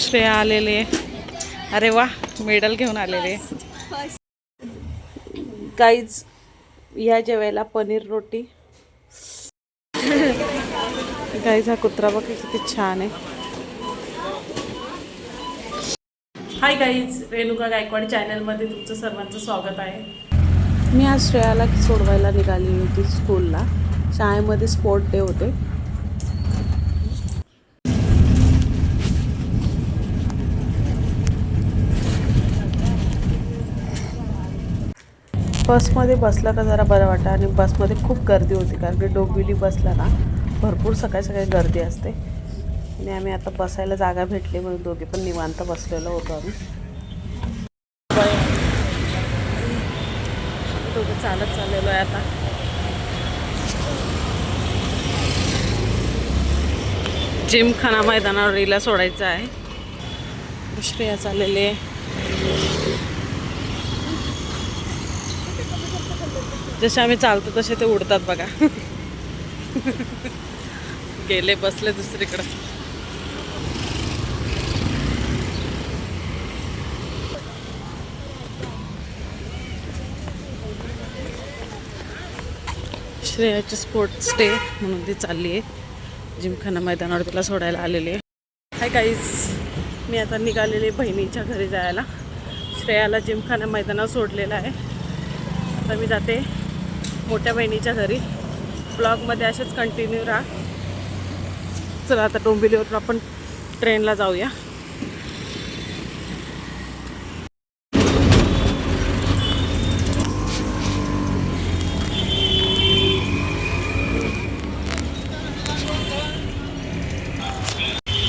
श्रेया आलेले. अरे वा मेडल घेऊन आलेले. काहीच या जेवायला पनीर रोटी. गाईज हा कुत्रा बघ किती छान आहे. हाय गाईज रेणुका गायकवाड चॅनलमध्ये तुमचं सर्वांचं स्वागत आहे. मी आज श्रेयाला सोडवायला निघाली होती स्कूलला शाळेमध्ये स्पोर्ट डे होते. बसमध्ये बसलं का जरा बरं वाटतं आणि बसमध्ये खूप गर्दी होती कारण की डोंबिवली बसला ना भरपूर सकाळी सकाळी गर्दी असते. आणि आम्ही आता बसायला जागा भेटली म्हणून दोघे पण निवांत बसलेलो होतो आम्ही. दोघं चालत चाललेलो आहे आता. जिमखाना मैदानावर रिला सोडायचं आहे. श्रेया चाललेली आहे. जसे आम्ही चालतो तसे ते उडतात बघा. गेले बसले दुसरीकडं. श्रेयाची स्पोर्ट्स डे म्हणून ती चालली आहे. जिमखाना मैदानावर तिला सोडायला आलेली आहे. हाय काहीच मी आता निघालेली आहे बहिणीच्या घरी जायला. श्रेयाला जिमखाना मैदानावर सोडलेलं आहे. आता मी जाते. मोठ्या बहिणीच्या घरी. ब्लॉगमध्ये असेच कंटिन्यू राहा. चला आता डोंबिवलीवरून आपण ट्रेनला जाऊया.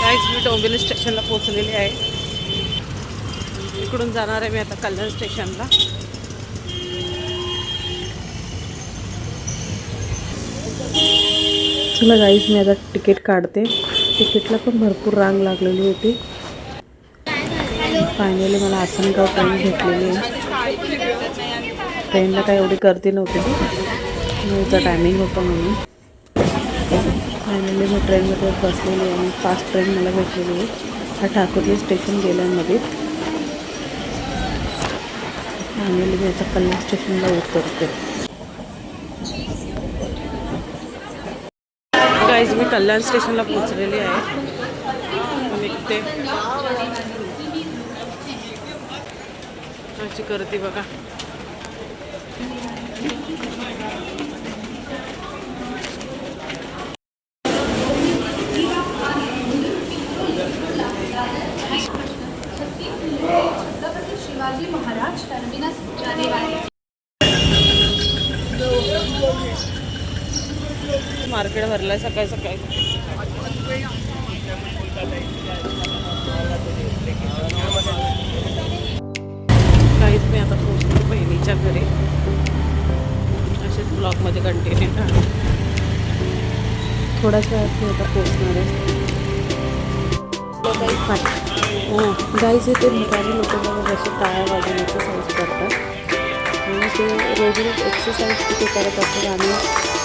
काहीच मी डोंबिवली स्टेशनला पोहोचलेली आहे. इकडून जाणार आहे मी आता कल्याण स्टेशनला चला गाईज मी आता तिकीट काढते. तिकीटला पण भरपूर रांग लागलेली होती. फायनली मला आसनगाव ट्रेन भेटलेली आहे. ट्रेनला काय एवढी गर्दी नव्हती. नऊचा टायमिंग होता म्हणून. फायनली मी ट्रेनमध्ये बसलेली आहे आणि फास्ट ट्रेन मला भेटलेली आहे. हा ठाकूरली स्टेशन गेल्यामध्ये फायनली मी आता कल्याण स्टेशनला उतरते. गाईज मी कल्याण स्टेशनला पोहोचलेली आहे. निघते. अशी करते बघा. शिवाजी महाराज टर्मिनस जाने वाले मार्केट भरलाय सकाळी सकाळी. काहीच मी आता पोहोचले बहिणीच्या घरी. असेच ब्लॉकमध्ये कंटिन्यू राहा थोड्याच वेळात मी आता पोहोचणार आहे. हो गाईज oh, इथे भिकारी लोक बघा जसे टाळ्या वाजवण्याचा एक्सरसाइज करतात. आणि ते रोज रोज एक्सरसाइज तिथे करत असतात आणि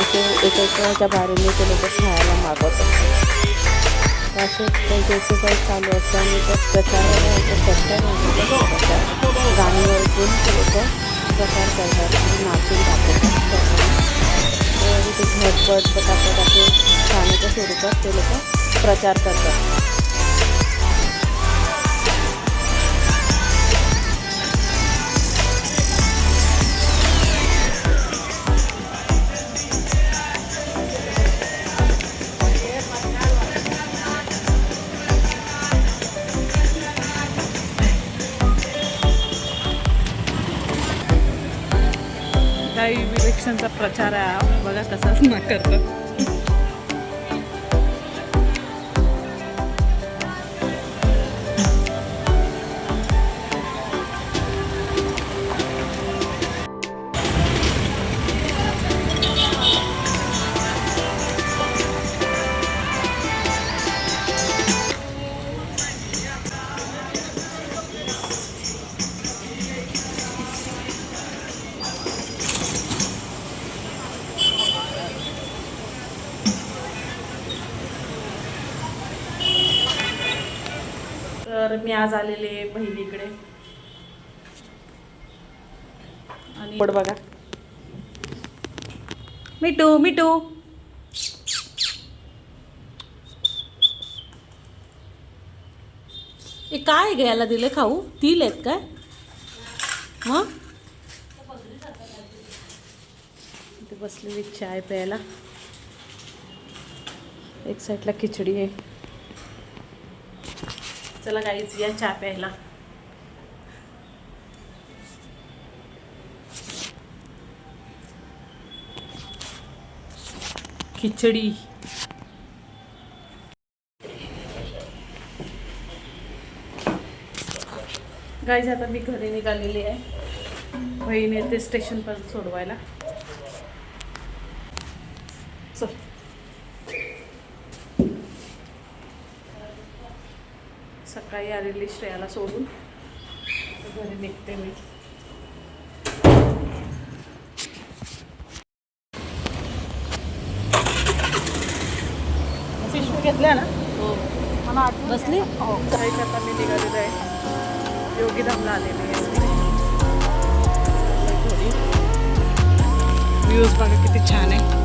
असे एकेकाच्या बाहेरने ते लोक खायला मागवत असतात असे त्यांची एक्सरसाइज चालू असतं आणि त्या प्रचाराला प्रचार गाणीवर ते लोक प्रकार करतात आणि नाचून दाखवतात. ते झटपट पटापट असे गाण्याच्या स्वरूपात ते लोक प्रचार करतात. काही इलेक्शनचा प्रचार आहे. बघा कसाच ना करतो तर मी आज आलेले बहिणीकडे. आणि बघा. मिठू मिठू. हे काय घ्यायला दिले खाऊ? तील आहेत काय? मग? इथे बसलेली चाय प्यायला. एक साईडला खिचडी आहे. चला गाईच या चहा प्यायला. खिचडी. गाईज आता मी घरी निघालेली आहे. बहीण येते स्टेशनपर्यंत सोडवायला. सकाळी आलेली श्रेयाला सोडून. घरी निघते मी. पिशवी घेतल्या ना? हो. मला आठवण बसली? हो. आता मी निघालेलं आहे. योगीधामला आलेली आहे. व्ह्यूज बघा किती छान आहे.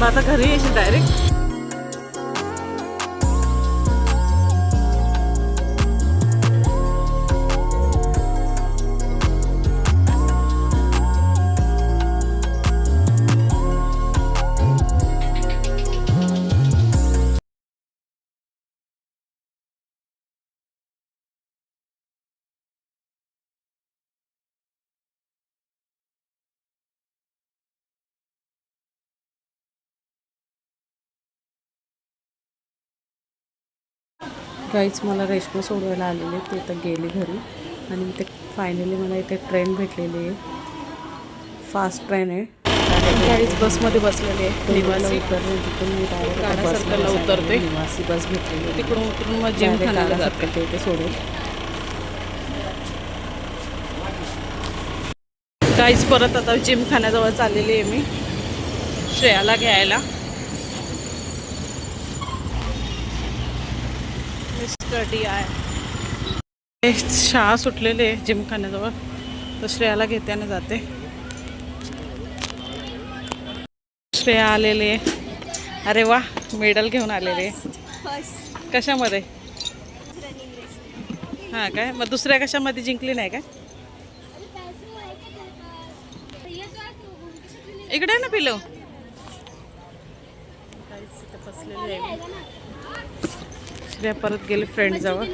मग आता घरी यायची डायरेक्ट काहीच मला रेशमा सोडवायला आलेले ते तर गेले घरी. आणि ते फायनली मला इथे ट्रेन भेटलेली आहे. फास्ट ट्रेन आहे. काहीच बसमध्ये बसलेले आहे निवासी उतरले तिथून मी बसायला उतरते. निवासी बस भेटलेली आहे. तिकडून उतरून मग जिम खाण्याला जाते. सर्कलच्या इथे सोडून. काहीच परत आता जिम खाण्याजवळ चाललेली आहे मी. श्रेयाला घ्यायला. स्टडी आहे. शाळा सुटलेली आहे जिमखान्याजवळ. तर श्रेयाला घेते आणि जाते. श्रेया आलेले आहे. अरे वा मेडल घेऊन आलेले आहे. कशामध्ये? हां काय? मग दुसऱ्या कशामध्ये जिंकली नाही काय? इकडे आहे ना पिलो बसलेली आहे श्रेया परत गेली फ्रेंड जवळ.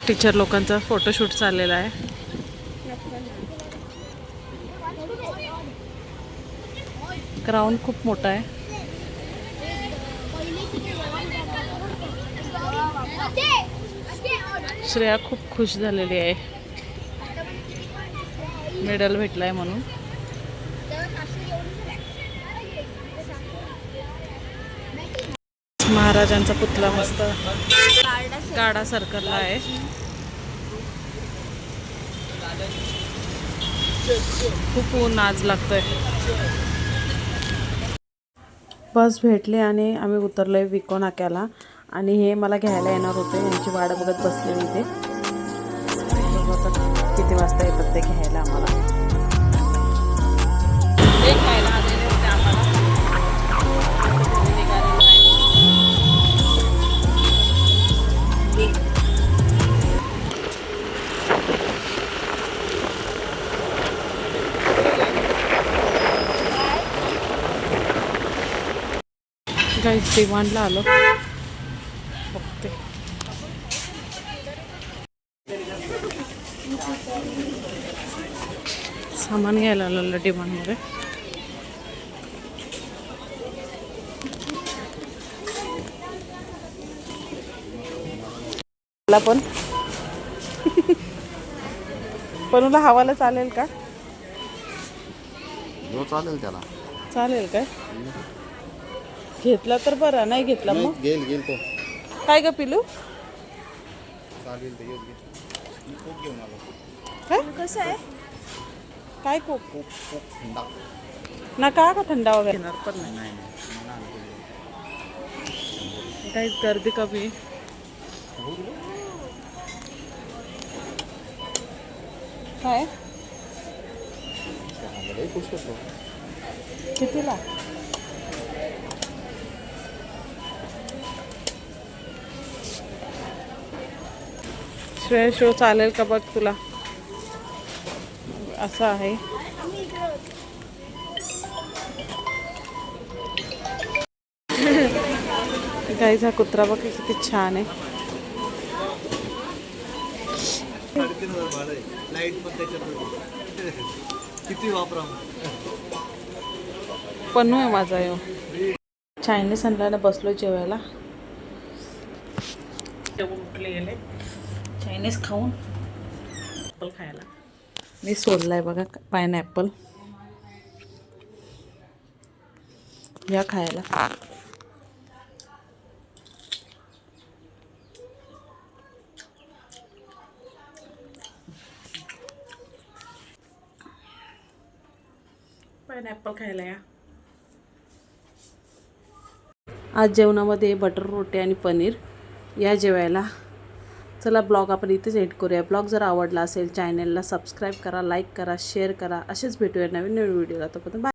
टीचर लोकांचा फोटोशूट चाललेला आहे. ग्राउंड खूप मोठा आहे. श्रेया खूप खुश झालेली आहे. मेडल भेटलाय म्हणून. महाराजांचा पुतळा मस्त गाडा सर्कलला आहे. खूप ऊन आज लागतोय. बस भेटली आणि आम्ही उतरलोय विको नाक्याला. आणि हे मला घ्यायला येणार होते. यांची वाट बघत बसलेली इथे किती वाजता येतात ते घ्यायला आम्हाला. ते खायला आलेले होते आम्हाला काही आलो सामान घ्यायला आलेलं डिमांडमध्ये. मला पण. पण मला हवाला चालेल का? जो चालेल त्याला. चालेल काय? घेतला तर बरं नाही घेतला मग? गेल गेल तो. काय ग पिलू? चालेल ते योग्य मी खूप घेऊन आलो. काय कसं आहे? काय कोक? खूप खूप थंडा. नका का थंडा वगैरे? घेणार पण नाही. नाही नाही. काहीच गर्दी कमी. काय? कितीला? श्रेय शो चालेल का बघ तुला? असं आहे. गाईज हा कुत्रा बघ किती छान आहे. किती वापरा पन्नू आहे माझा यो. चायनीज आणल्याने बसलो जेवायला. उठले गेले चायनीज खाऊन खायला. मी सोडलाय बघा पायनॅपल या खायला. पायनॅपल खायला या. आज जेवणामध्ये बटर रोटी आणि पनीर. या जेवायला. चला ब्लॉग आपण इथेच एड करूया. ब्लॉग जर आवडला असेल चॅनलला सबस्क्राईब करा लाईक करा शेअर करा. असेच भेटूया नवीन नवीन व्हिडिओ तोपर्यंत बाय